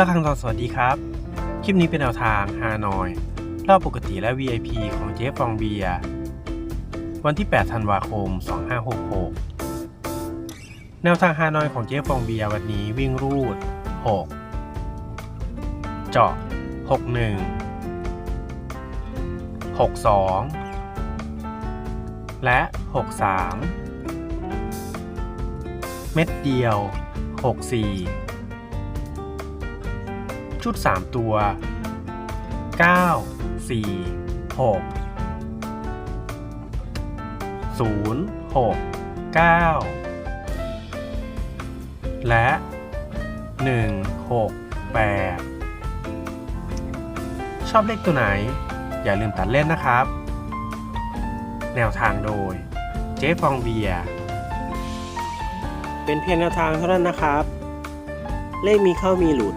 ระคังทองสวัสดีครับ คลิปนี้เป็นแนวทางฮานอยรอบปกติและ VIP ของเจ๊ฟองเบีย วันที่ 8 ธันวาคม 2566 แนวทางฮานอยของเจ๊ฟองเบียวันนี้วิ่งรูด 6 เจาะ 61 62 และ 63 เม็ดเดียว 64 ชุด 3 ตัว 9 4 6 0 6 9 และ 1 6 8 ชอบเลขตัวไหน อย่าลืมตัดเล่นนะครับ แนวทางโดย เจ๊ฟองเบียร์เป็นเพียงแนวทางเท่านั้นนะครับ เลขมีเข้ามีหลุด